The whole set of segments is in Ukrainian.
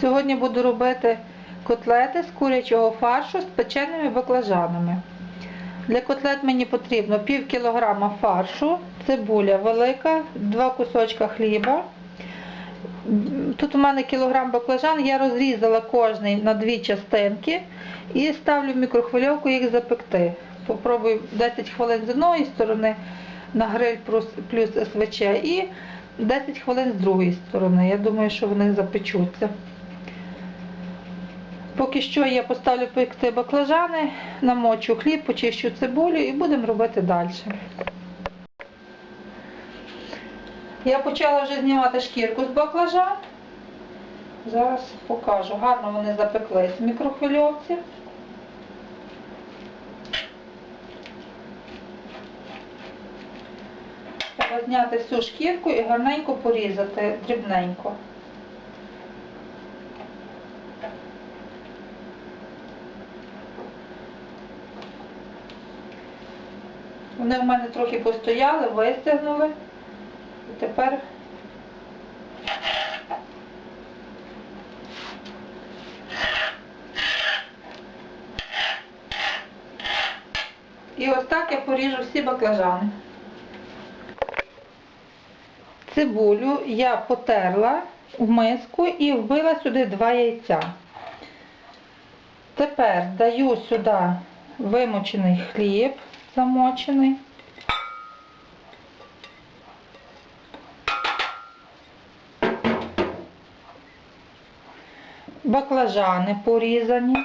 Сьогодні буду робити котлети з курячого фаршу з печеними баклажанами. Для котлет мені потрібно пів кілограма фаршу, цибуля велика, два кусочка хліба. Тут у мене кілограм баклажан, я розрізала кожний на дві частинки і ставлю в мікрохвильовку їх запекти. Попробую 10 хвилин з одної сторони на гриль плюс, СВЧ і 10 хвилин з другої сторони. Я думаю, що вони запечуться. Поки що я поставлю пекти баклажани, намочу хліб, почищу цибулю і будемо робити далі. Я почала вже знімати шкірку з баклажан. Зараз покажу. Гарно вони запеклись в мікрохвильовці. Треба зняти всю шкірку і гарненько порізати дрібненько. Вони в мене трохи постояли, вистигнули. І тепер І ось так я поріжу всі баклажани. Цибулю я потерла в миску і вбила сюди два яйця. Тепер даю сюди вимочений хліб замочений. Баклажани порізані.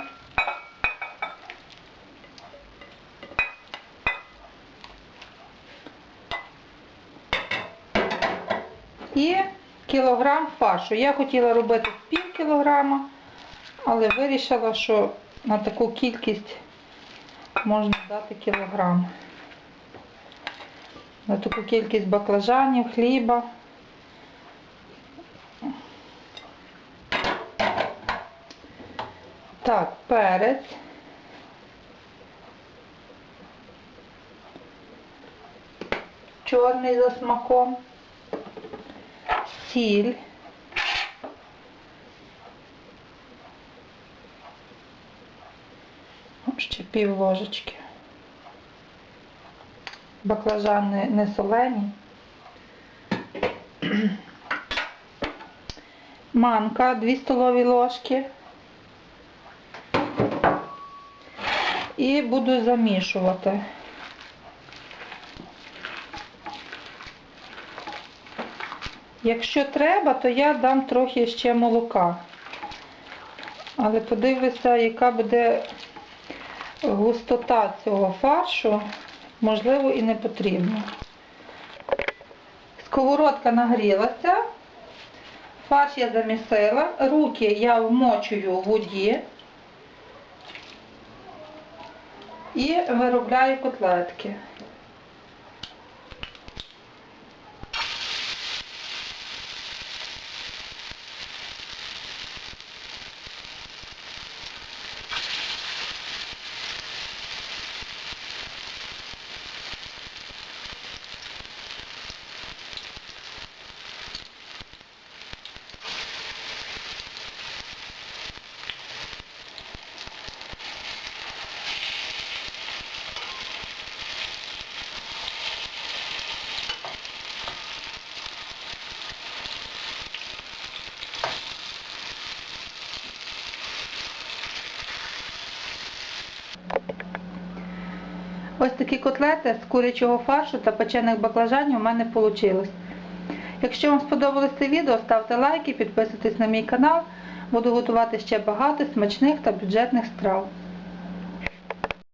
І кілограм фаршу. Я хотіла робити пів кілограма, але вирішила, що на таку кількість можна дати кілограм. На таку кількість баклажанів, хліба. Так, перець. Чорний за смаком. Сіль. Ще пів ложечки. Баклажани не солені. Манка 2 столові ложки. І буду замішувати. Якщо треба, то я дам трохи ще молока. Але подивлюся, яка буде густота цього фаршу, можливо, і не потрібна. Сковородка нагрілася, фарш я замісила, руки я вмочую в воді і виробляю котлетки. Ось такі котлети з курячого фаршу та печених баклажанів у мене вийшло. Якщо вам сподобалось це відео, ставте лайки, підписуйтесь на мій канал. Буду готувати ще багато смачних та бюджетних страв.